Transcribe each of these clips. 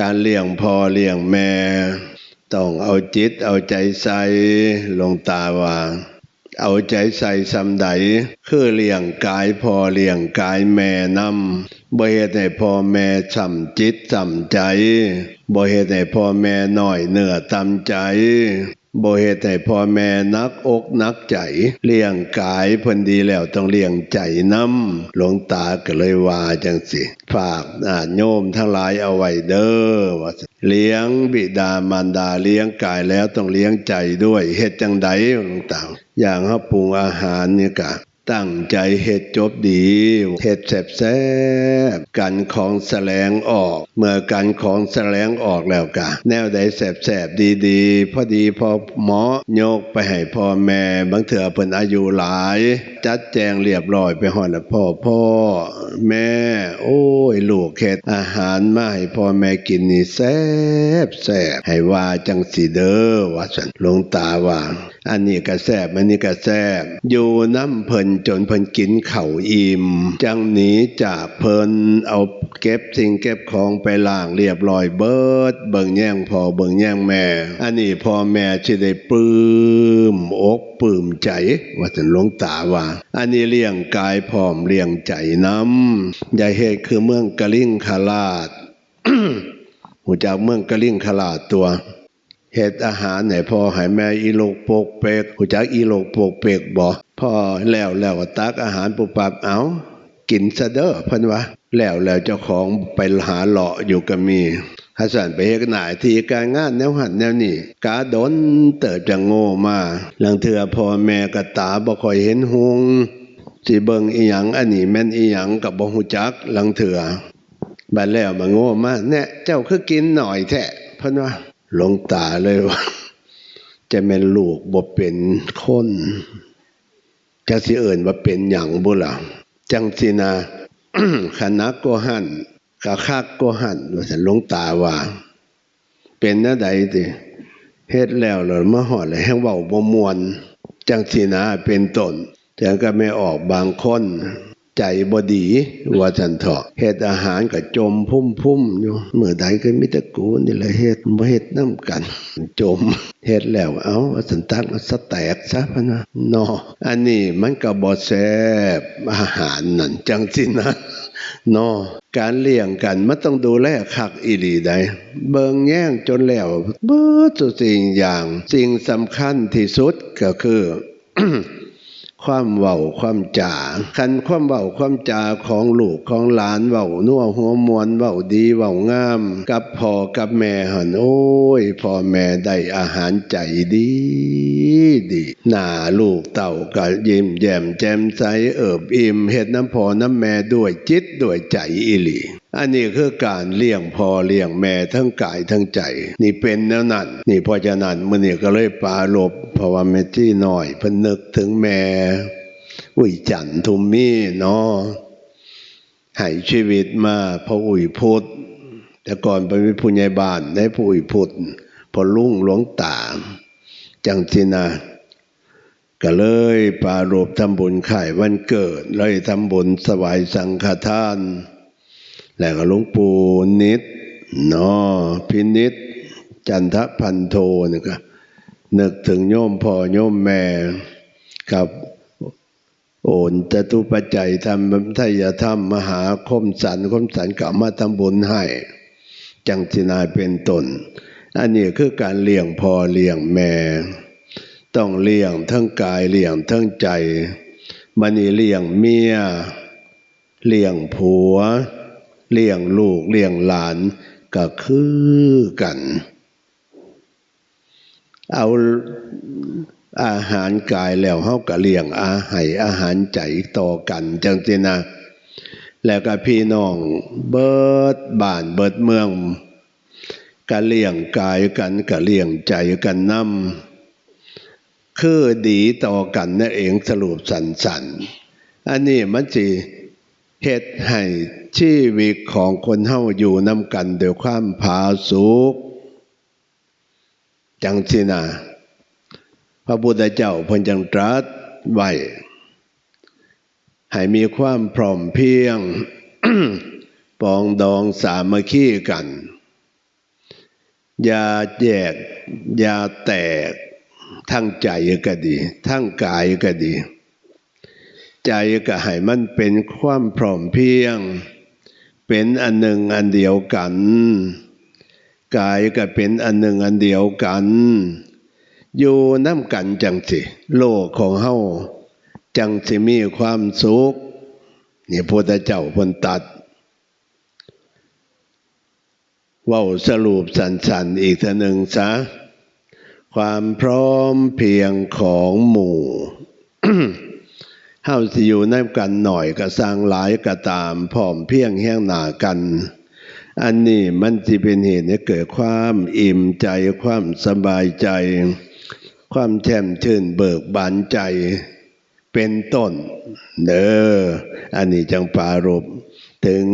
การเลี้ยงพ่อเลี้ยงแม่ ต้องเอาจิตเอาใจใส่ลงตาว่าเอาใจใส่สำใดคือเลี้ยงกายพ่อเลี้ยงกายแม่นำบ่เฮ็ดให้พ่อแม่สำจิตสำใจบ่เฮ็ดให้พ่อแม่น้อยเนื้อตำใจ บ่เหตุให้พ่อแม่นักอกนักใจ เลี้ยงกายเพิ่นดีแล้วต้องเลี้ยงใจนำหลวงตาก็เลยว่าจังสิฝากอาโยมทั้งหลายเอาไว้เด้อว่าเลี้ยงบิดามารดาเลี้ยงกายแล้วต้องเลี้ยงใจด้วยเหตุจังใดหลวงตาอย่างเฮาปรุงอาหารเนี่ยกะ ตั้งใจเฮ็ดจบดีเฮ็ดแซ่บกันของแสลงออก เมื่อกันของแสลงออกแล้วกะแนวใดแซ่บๆดีๆ พอดีพอหมอยกไปให้พ่อแม่บางเถื่อเพิ่นอายุหลาย จัดแจงเรียบร้อยไปฮอดพ่อพ่อแม่ โอ้ยลูกเฮ็ดอาหารมาให้พ่อแม่กินนี่แซ่บแซ่บให้ว่าจังสิเด้อว่าซั่นหลวงตาว่า อันนี้ก็แซบอันนี้ก็แซบอยู่น้ำเพิ่นจนเพิ่นกินเข้าอิ่ม จังหนีจากเพิ่นเอาเก็บสิ่งเก็บของไปล้างเรียบร้อยเบิด เบิ่งแย่งพอเบิ่งแย่งแม่ อันนี้พ่อแม่สิได้ปลื้มอกปลื้มใจ ว่าซั่นหลวงตาว่า อันนี้เลี้ยงกายพร้อมเลี้ยงใจน้ำย่าเฮ็ดคือเมืองกะลิ่งคาลาดหูจากเมืองกะลิ่งคาลาดตัว เฮ็ดอาหารให้พ่อให้แม่อีโลกโปกเปกหูจักอีโลกโปกเปกบ่พ่อแล้วแล้วก็ตักอาหารปุบปับเอากินซะเด้อเพิ่นว่าแล้วแล้วเจ้าของไปหาเลาะอยู่ก็มีฮัสันไปเฮ็ดหน้าที่การงานแนวหันแนวนี้กาดนเติบจะโง่มาลังเทื่อพ่อแม่ก็ตาบ่ค่อยเห็นหุงสิเบิ่งอีหยังอันนี้แม่นอีหยังก็บ่ฮู้จักลังเทื่อบัดแล้วมาโง่มาแน่เจ้าคือกินหน่อยแท้เพิ่นว่า หลวงตาเลยว่า จะแม่นลูกบ่เป็นคนจะสิเอิ้นว่าเป็นหยังบ่ล่ะจังสินะคณะก็หั่นกะคักก็หั่นว่าซั่นหลวงตาว่า เป็นนวใดติเฮ็ดแล้วแล้วมาฮอดแล้วแฮงเว้าบ่มวน จังสินะเป็นตนแต่ก็ไม่ออกบางคน ใจบดีว่าจันเถาะเฮ็ดอาหารก็จมพุ่มพุ่มๆอยู่เมื่อใดก็มีแต่กูนี่แหละเฮ็ดบ่เฮ็ดนํกัน จมเฮ็ดแล้วเอาสันตักสแตกซะพนะนออันนี้มันก็บ่แซบอาหารนั่นจังสินะนอการเลี้ยงกันมันต้องดูแลคักอีหลีได้เบิงแย่งจนแล้วเบิดทุกสิ่งอย่าง สิ่งสำคัญที่สุดก็คือ ความเว้าความจาคันความเว้าความจาของลูกของหลานเว้านัวหัวมวนเว้าดีเว้างาม กับพ่อกับแม่หันโอ้ยพ่อแม่ได้อาหารใจดีดีหน้าลูกเต่าก็ยิ้มแย้มแจ่มใสเอิบอิ่มเฮ็ดน้ำพ่อน้ำแม่ด้วยจิตด้วยใจอีหลี อันนี้คือการเลี้ยงพ่อเลี้ยงแม่ทั้งกายทั้งใจ นี่เป็นแนวนั้นนี่พราะนั้นมื้อนี้ก็เลยปรารบเพราะว่าแม่ที่น้อยพนนึกถึงแม่อุ้ยจันทุมมี่เนาะให้ชีวิตมาพออุ้ยพุทธแต่ก่อนไปเป็นผู้ใหญ่บ้านได้ผู้อุ้ยพุทธพอลุ่งหลวงตาจังสินะก็เลยปรารบทำบุญไข่วันเกิด เลยทำบุญสวายสังฆทาน แล้วก็หลวงปู่นิดเนาะพินิดจันทพันโทนี่ก็นึกถึงโยมพ่อโยมแม่กับโอนจตุปัจจัยทำทายธรรมมหาคมสันคมสันกลับมาทำบุญให้ จังสินายเป็นตน อันนี้คือการเลี้ยงพ่อเลี้ยงแม่ ต้องเลี้ยงทั้งกายเลี้ยงทั้งใจมันนี่เลี้ยงเมียเลี้ยงผัว เลี้ยงลูกเลี้ยงหลานก็คือกัน เอาอาหารกายแล้วเฮาก็เลี้ยงอาหารอาหารใจต่อกันจังซี่นะแล้วก็พี่น้องเบิดบ้านเบิดเมืองก็เลี้ยงกายกันก็เลี้ยงใจกันนำคือดีต่อกันนั่นเองสรุปสันๆอันนี้มันสิเฮ็ดให้ ชีวิตของคนเฮาอยู่นำกันด้วยความผาสุกจังสินะพระพุทธเจ้าพนจังตรัสไว้ให้มีความพร้อมเพียงปองดองสามัคคีกัน อยาแยก อยาแตก ทั้งใจก็ดี ทั้งกายก็ดี ใจก็ให้มันเป็นความพร้อมเพียง เป็นอันหนึ่งอันเดียวกัน กายก็เป็นอันหนึ่งอันเดียวกัน อยู่น้ำกันจังสิ โลกของเฮาจังสิมีความสุขนี่พุทธเจ้าพนตัดว่าสรุปสันๆอีกทีหนึ่งซะความพร้อมเพียงของหมู่ เฮาสิอยู่ในกันหน่อยก็สร้างหลายก็ตามพร้อมเพียงแห้งหนากัน อันนี้มันจะเป็นเหตุให้เกิดความอิ่มใจความสบายใจ ความแช่มชื่นเบิกบานใจเป็นต้น เด้ออันนี้จังปารบถึง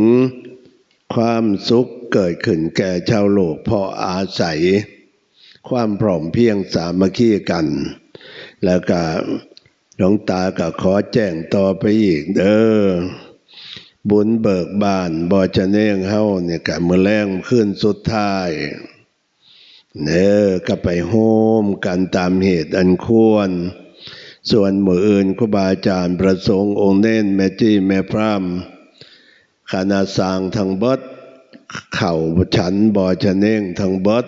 ความสุขเกิดขึ้นแก่ชาวโลกเพราะอาศัย ความพร้อมเพียงสามัคคีกัน แล้วก็ หลวงตาก็ขอแจ้งต่อไปอีกเด้อบุญเบิกบานบอจะเน่งเฮาเนี่ยกะมือแรงขึ้นสุดท้ายเนอก็ไปโฮมกันตามเหตุอันควร ส่วนมืออื่นครูบาอาจารย์ประสงค์องค์เน้นแม่จี้แม่พร่ำคณะสางทางบดเข่าฉันบอจะเน่งทางบด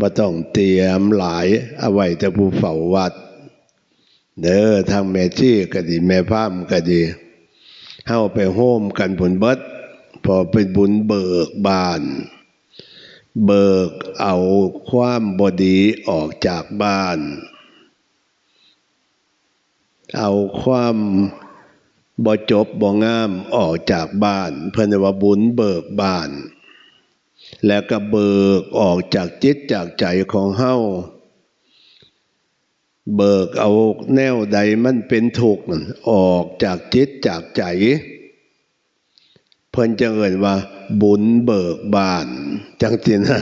บ่ต้องเตรียมหลายเอาไว้แต่ผู้เฝ้าวัด เด้อทางแม่จี้ก็ดี แม่พร่ำก็ดีเฮาไปโฮมกันผลเบิด พอเป็นบุญเบิกบาน เบิกเอาความบดีออกจากบ้าน เอาความบ่จบบ่งามออกจากบ้าน เพื่อนว่าบุญเบิกบาน แล้วก็เบิกออกจากจิตจากใจของเฮา เบิกเอาแนวใดมันเป็นถูกนั่นออกจากจิตจากใจ เพิ่นจะเอ่ยว่า บุญเบิกบาน จังสินะ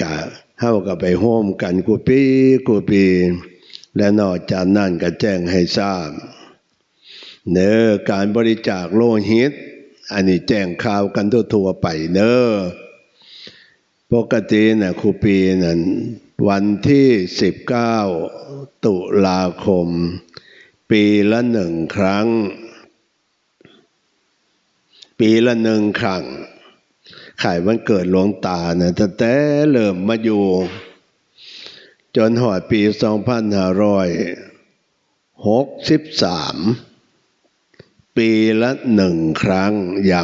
กะเฮาก็ไปโฮมกันกูปีกูปี และนอกจากนั้นก็แจ้งให้ทราบ เนอการบริจาคโลหิต อันนี้แจ้งข่าวกันทั่วๆไปเนอปกตินะครูปีนั้น วันที่สิบเก้าตุลาคม ปีละหนึ่งครั้ง ปีละหนึ่งครั้งขายวันเกิดหลวงตานะตั้งแต่เริ่มมาอยู่ จนหอดปีสองพันห้าร้อยหกสิบสามปีละหนึ่งครั้งย่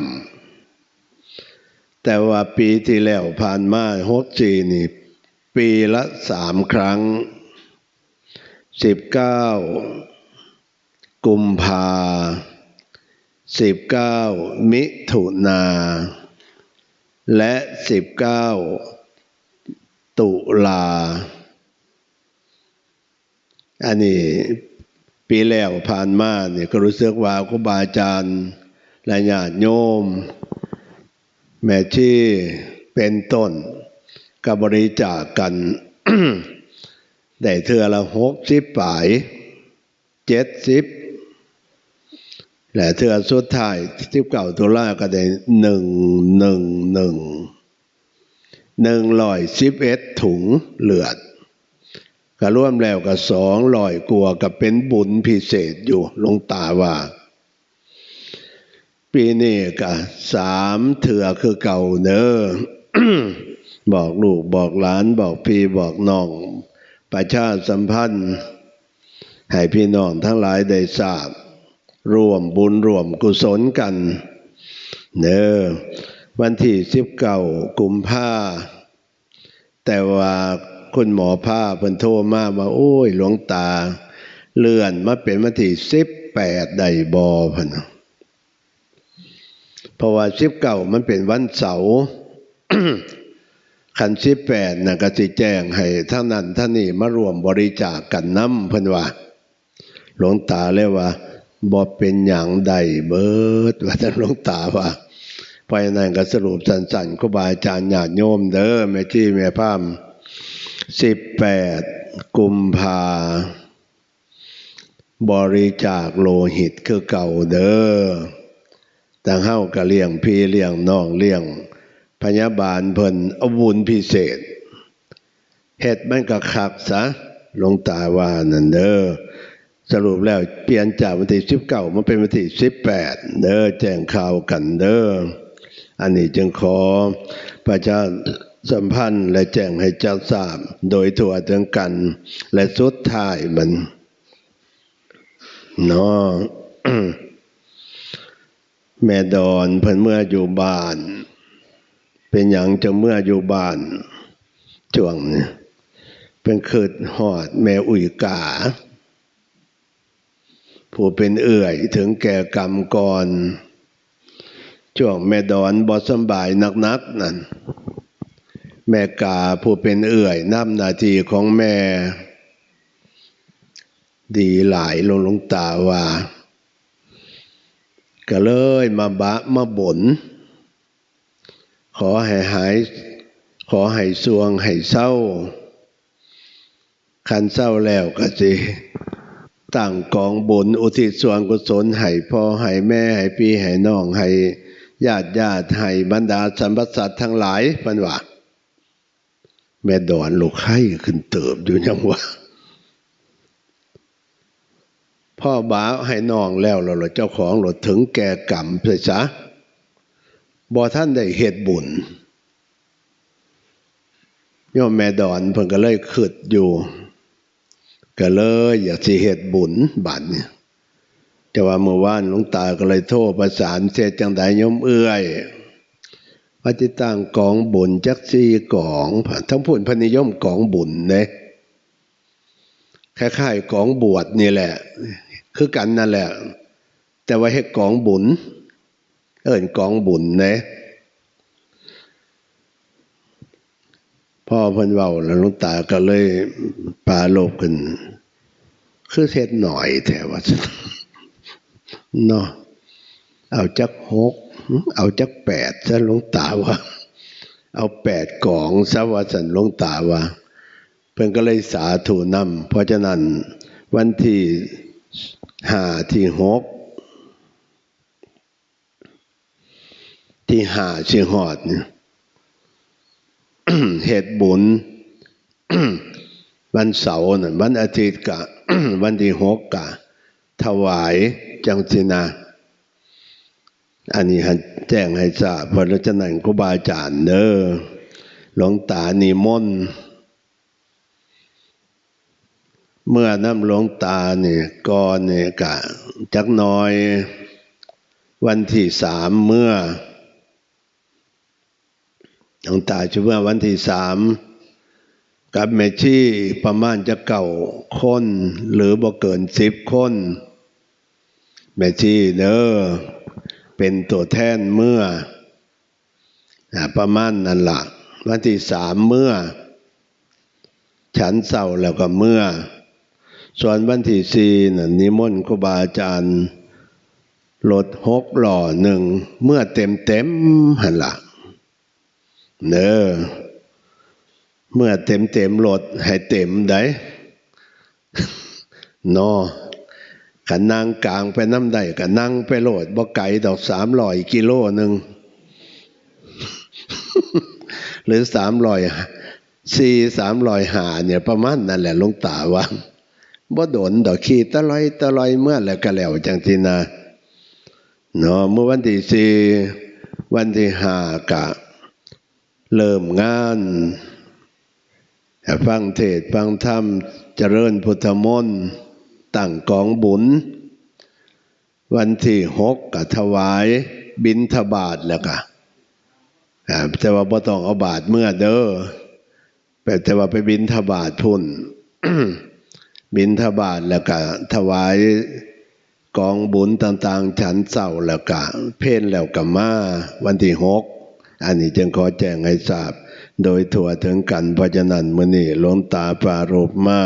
ำแต่ว่าปีที่แล้วผ่านมาหกจีนี่ ปีละสามครั้งสิบเก้ากุมภาสิบเก้ามิถุนา และสิบเก้าตุลา อันนี้ปีแล้วผ่านมาเนี่ยก็รู้สึกว่าครูบาอาจารย์และญาติโยม แม่ที่เป็นต้น กับบริจาคกันได้เทือละหกสิบปลายเจ็ดสิบและเทือสุดท้ายสิบเก่าตุลาก็ได้หนึ่งหนึ่งหนึ่งหนึ่งร้อยสิบเอ็ดถุงเลือดก็ร่วมแล้วกับสองลอยกลัวกับเป็นบุญพิเศษอยู่ลงตาว่า ปีนี้ก็สามเถื่อคือเก่าเนอ บอกลูกบอกหลานบอกพี่บอกน้อง ประชาสัมพันธ์ ให้พี่น้องทั้งหลายได้ทราบร่วมบุญร่วมกุศลกัน เนอวันที่สิบเก้ากุมภาแต่ว่าคุณหมอผ้าเพิ่นโทรมาว่าโอ้ยหลวงตา เลื่อนมาเป็นวันที่สิบแปดได้บอพันเพราะว่าสิบเก้ามันเป็นวันเสาร์ ขันสิบแปดนะก็สิแจ้งให้ท่านั้นท่านนี้มารวมบริจาคกันน้ำเพิ่นว่า หลวงตาเลยว่าบอเป็นอย่างใดเบิดว่าท่านหลวงตาว่าไปนั่นก็สรุปสั้นๆก็บาอาจารย์ญาติโยมเด้อแม่จี้แม่พามสิบแปดกุมภาบริจาคโลหิตคือเก่าเด้อแต่เฮ้ากะเลี้ยงพี่เลี้ยงน้องเลี้ยง พยาบาลเพิ่นอาบุญพิเศษเฮ็ดมันก็คักซะลงตาว่านั่นเด้อสรุปแล้วเปลี่ยนจากวันที่สิบเก้ามาเป็นวันที่สิบแปดเด้อแจ้งข่าวกันเด้ออันนี้จึงขอประชาสัมพันธ์และแจ้งให้เจ้าทราบโดยทั่วถึงกัน และสุดท้ายมันเนาะแม่ดอนเพิ่นเมื่ออยู่บ้าน เป็นอย่างจะเมื่ออยู่บ้านช่วงเนี้เป็นคืดหอดแม่อุ่ยกา ผู้เป็นเอื่อยถึงแก่กรรมก่อนช่วงแม่ดอนบอสบายนักๆนั่นแม่กาผู้เป็นเอื่อยน้ำนาทีของแม่ ดีหลายลงลงตาว่า ก็เลยมาบะมาบ่น ขอให้หาย ขอให้สวงให้เศร้า คันเศร้าแล้วก็สิตั้งกองบุญอุทิศส่วนกุศลให้พ่อให้แม่ให้พี่ให้น้องให้ญาติญาติให้บรรดาสรรพสัตทั้งหลายพันว่าแม่ดอนลูกไข่ขึ้นเติบอยู่ยังว่าพ่อบ้าให้น้องแล้วเราเจ้าของหลดถึงแก่กรรมเสียซะ บ่ท่านได้เหตุบุญย่อมแม่ดอนเพิ่นก็เลยขึ้นอยู่ ก็เลยอยากสิเหตุบุญบัดเนี่ยแต่ว่าเมื่อวานหลวงตาก็เลยโทษประสานเสจังไดยมเอื้อยว่าจิตั้งกองบุญจักซีกองทั้งพูดพนิยมกองบุญเนคล้ายๆกองบวชนี่แหละ คือกันนั่นแหละ แต่ว่าให้กองบุญ เอิญกองบุญนะพ่อเพิ่นเว้าแล้วหลวงตาก็เลยปาโลบขึ้น คือเทศหน่อยแถวว่าเนาะเอาจักหก เอาจักแปดซะหลวงตาว่า เอาแปดกล่องซะว่าสันหลวงตาว่า เพิ่นก็เลยสาธุนำเพราะฉะนั้นวันที่ห้าที่หก ที่หาชื่อหอดเนี่ยเหตุบุญวันเสาร์น่ะวันอาทิตย์กะวันที่หกกะ ถวายจังสินาอันนี้แจ้งให้ทราบพราะฉะนั้นครูบาอาจารย์เด้อหลวงตานิมนต์เมื่อน้ำหลวงตาเนี่ยก่อนเนี่ยกะ จักน้อย วันที่สามเมื่อ หลวงตาชื่อว่าวันที่สามกับแม่ชีประมาณจะเก่าคนหรือบ่เกินสิบคนแม่ชีเนอเป็นตัวแทนเมื่อประมาณนั่นละวันที่สามเมื่อ ฉันเศร้าแล้วก็เมื่อ ส่วนวันที่สี่น่ะนิมนต์ครูบาอาจารย์รถหกหล่อหนึ่งเมื่อเต็มเต็มหันหละ เนอเมื่อเต็มเต็มรถให้เต็มได้นอขันนั่งกลางไปน้ำได้กับนั่งไปโหลดบ่ไก่ดอกสามรอยกิโลหนึ่งหรือสามรอยสี่สามรอยหาเนี่ยประมาณนั่นแหละลงตาว่าบ่โดนดอกขีตะลอยตะลอยเมื่อแล้วก็แล้วจังทีนะเนาะเมื่อวันที่สี่วันที่ห้ากะ เริ่มงานฟังเทศฟังธรรมเจริญพุทธมนต์ตั้งกองบุญ วันที่หกกถวายบินทบาทแล้วก็แต่ว่าบ่ต้องเอาบาทเมื่อเด้อแต่ว่าไปบินทบาทพุ่น บินทบาทแล้วก็ถวายกองบุญต่าง ๆ ฉันเศร้าแล้วก็เพ่นแล้วก็มาวันที่หก อันนี้จึงขอแจ้งให้ทราบ โดยถั่วถึงกันเพราะฉะนั้นมื่อนี้หลวงตาปารบมา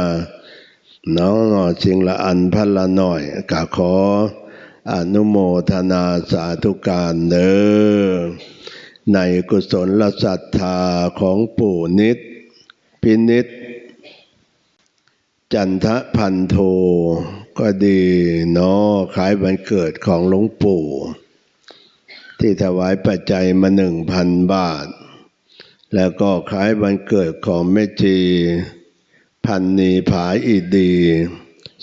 น้องนอสิงละอันพันละหน่อยกะขออนุโมทนาสาธุการเด้อในกุศลลศรัทธาของปู่นิด พินิษจันทพันโทก็ดีเนาะขายวันเกิดของหลวงปู่ ที่ถวายปัจจัยมาหนึ่งพันบาท แล้วก็คล้ายวันเกิดของแม่จีพันนีผาอีดี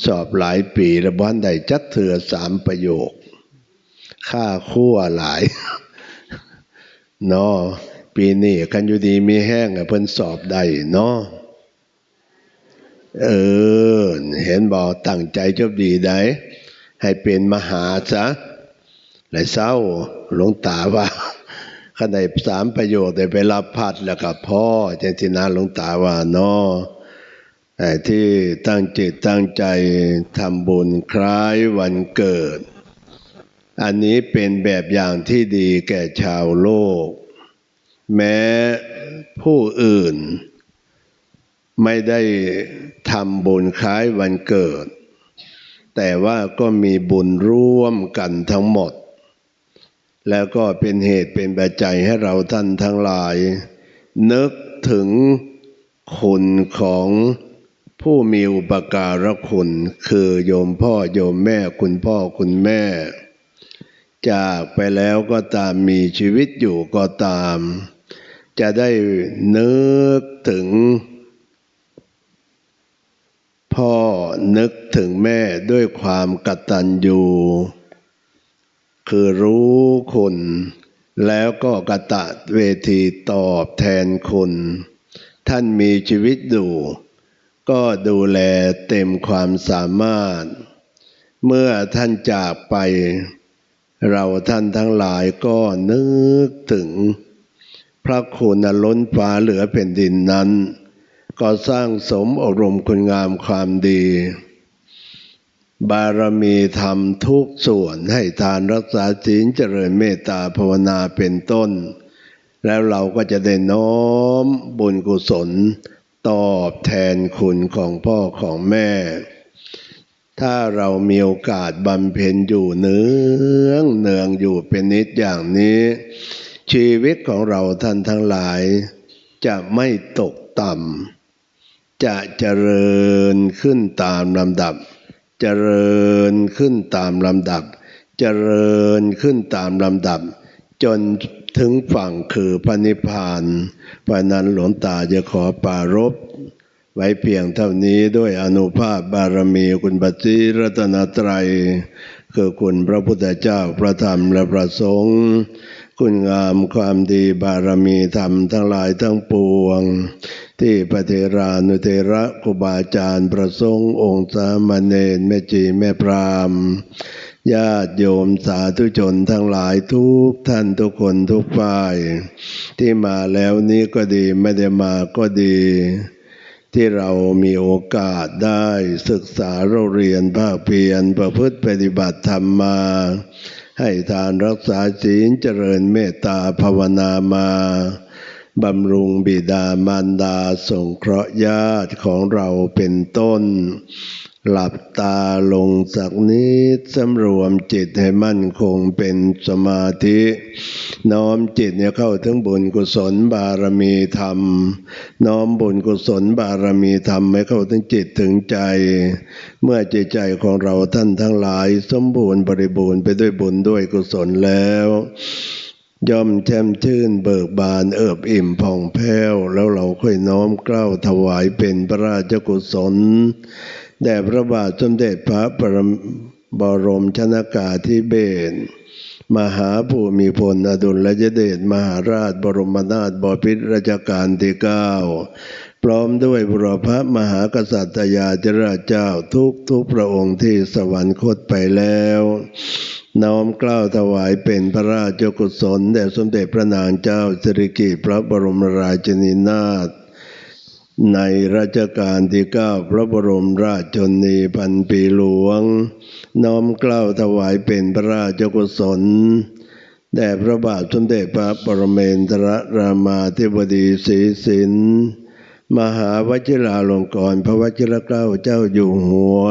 สอบหลายปีระบ้านใดจักเถือสามประโยค ค่าคั่วหลายเนาะปีนี้กันอยู่ดีมีแห้งอะเพิ่นสอบได้เนาะเออ เห็นบอกตั้งใจจบดีได้ให้เป็นมหาซะ หลยเศร้าหลวงตาว่าขณะสามประโยชน์ได้ไปรับพัดแล้วกับพ่อเจนทินาหลวงตาว่านาะแต่ที่ตั้งจิตตั้งใจทำบุญคล้ายวันเกิด อันนี้เป็นแบบอย่างที่ดีแก่ชาวโลก แม้ผู้อื่น ไม่ได้ทำบุญคล้ายวันเกิด แต่ว่าก็มีบุญร่วมกันทั้งหมด แล้วก็เป็นเหตุเป็นปัจจัยให้เราท่านทั้งหลาย นึกถึงคุณของผู้มีอุปการะคุณ คือโยมพ่อโยมแม่คุณพ่อคุณแม่ จากไปแล้วก็ตามมีชีวิตอยู่ก็ตาม จะได้นึกถึง พ่อนึกถึงแม่ด้วยความกตัญญู คือรู้คุณ แล้วก็กะตะเวทีตอบแทนคุณ ท่านมีชีวิตอยู่ก็ดูแลเต็มความสามารถ เมื่อท่านจากไป เราท่านทั้งหลายก็นึกถึง พระคุณล้นฟ้าเหลือเป็นดินนั้น ก็สร้างสมอบรมคุณงามความดี บารมีธรรมทุกส่วนให้ทานรักษาศีลเจริญเมตตาภาวนาเป็นต้น แล้วเราก็จะได้น้อมบุญกุศล ตอบแทนคุณของพ่อของแม่ ถ้าเรามีโอกาสบำเพ็ญอยู่เนืองเนืองอยู่เป็นนิดอย่างนี้ ชีวิตของเราท่านทั้งหลาย จะไม่ตกต่ำจะเจริญขึ้นตามลำดับ เจริญขึ้นตามลำดับ เจริญขึ้นตามลำดับ จนถึงฝั่งคือพระนิพพานเพราะนั้นหลวงตาจะขอปารบไว้เพียงเท่านี้ด้วยอนุภาพบารมีคุณบัจิรัตนตรัย คือคุณพระพุทธเจ้าพระธรรมและพระสงฆ์คุณงามความดีบารมีธรรมทั้งหลายทั้งปวง ที่พระเทรานุเทระครูบาอาจารย์ประสงค์องค์สามเณรแม่จีแม่พรามญาติโยมสาธุชนทั้งหลายทุกท่านทุกคนทุกฝ่าย ที่มาแล้วนี้ก็ดีไม่ได้มาก็ดี ที่เรามีโอกาสได้ศึกษาเราเรียนภาคเพียรประพฤติปฏิบัติธรรมมา ให้ทานรักษาศีลเจริญเมตตาภาวนามา บำรุงบิดามารดาสงเคราะห์ญาติของเราเป็นต้น หลับตาลงสักนิดสำรวมจิตให้มั่นคงเป็นสมาธิ น้อมจิตเนี่ยเข้าถึงบุญกุศลบารมีธรรม น้อมบุญกุศลบารมีธรรมให้เข้าถึงจิตถึงใจ เมื่อจิตใจของเราท่านทั้งหลาย สมบูรณ์บริบูรณ์ไปด้วยบุญด้วยกุศลแล้ว ย่อมแช่มชื่นเบิกบานเอิบอิ่มผ่องแผ้ว แล้วเราค่อยน้อมเกล้าถวายเป็นพระราชกุศลแด่พระบาทสมเด็จพระปรมบรมชนากาธิเบศรมหาภูมิพลอดุลยเดชมหาราชบรมนาถบพิตรราชการที่เก้าพร้อมด้วยบุรพมหากษัตริยาจราเจ้าทุกทุกพระองค์ที่สวรรคตไปแล้วน้อมกล้าวถวายเป็นพระราชกุศลแด่สมเด็จพระนางเจ้าสิริกิติ์พระบรมราชินีนาถในรัชกาลที่เก้าพระบรมราชชนีพันปีหลวง น้อมกล้าวถวายเป็นพระราชกุศลแด่พระบาทสมเด็จพระปรเมนทรรามาธิบดีศรีสินมหาวชิราลงกรณ์พระวชิรเกล้าเจ้าอยู่หัว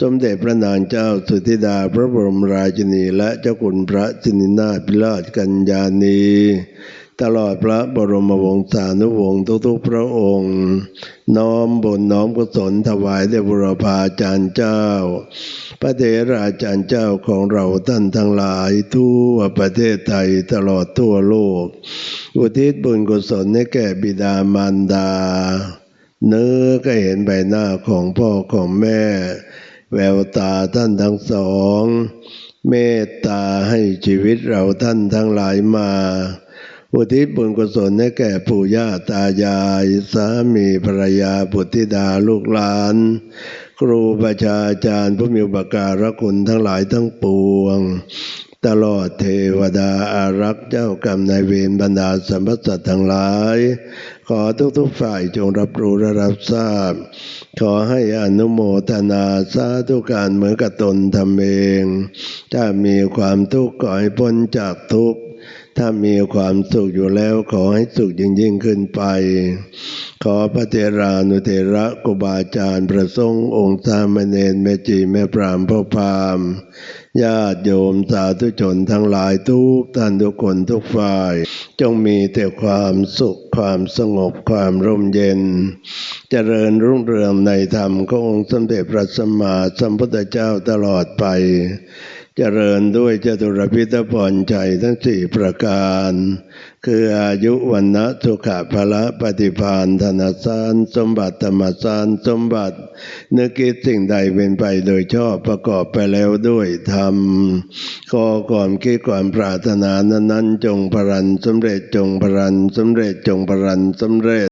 สมเด็จพระนางเจ้าสุธิดาพระบรมราชินีและเจ้าคุณพระจินินาถพิราชกัญญาณี ตลอดพระบรมวงศานุวงศ์ทุกๆพระองค์ น้อมบุญน้อมกุศลถวายแด่บุรพาจารย์เจ้า พระเถราจารย์เจ้าของเราท่านทั้งหลายทั่วประเทศไทยตลอดทั่วโลก อุทิศบุญกุศลให้แก่บิดามารดา เนื้อก็เห็นใบหน้าของพ่อของแม่ แววตาท่านทั้งสอง เมตตาให้ชีวิตเราท่านทั้งหลายมา อุทิศบุญกุศลให้แก่ปู่ย่าตายายสามีภรรยาบุตรธิดาลูกหลาน ครูประชาจารย์ผู้มีอุปการะคุณทั้งหลายทั้งปวงตลอดเทวดาอารักษ์เจ้ากรรมนายเวรบรรดาสัมพสัตว์ทั้งหลาย ขอทุกๆฝ่ายจงรับรู้และรับทราบ ขอให้อนุโมทนาสาธุการเหมือนกับตนทำเอง ถ้ามีความทุกข์ขอให้พ้นจากทุกข์ ถ้ามีความสุขอยู่แล้วขอให้สุขยิ่งยิ่งขึ้นไป ขอพระเทรานุเทระกุบาอาจารย์ประสงค์องค์สามเณรแม่จีแม่พรามพ่อพามญาติโยมสาธุชนทั้งหลายทุกท่านทุกคนทุกฝ่าย จงมีแต่ความสุขความสงบความร่มเย็น เจริญรุ่งเรืองในธรรมขององค์สมเด็จพระสัมมาสัมพุทธเจ้าตลอดไป เจริญด้วยจตุรพิธพรใจทั้งสี่ประการ คืออายุวันนะสุขะพละปฏิพานธนสารสมบัติธรรมสารสมบัติ นึกคิดสิ่งใดเป็นไปโดยชอบประกอบไปแล้วด้วยธรรมขอความคิดความปรารถนานั้น ๆ จงพรันสำเร็จจงพรันสำเร็จจงพรันสำเร็จ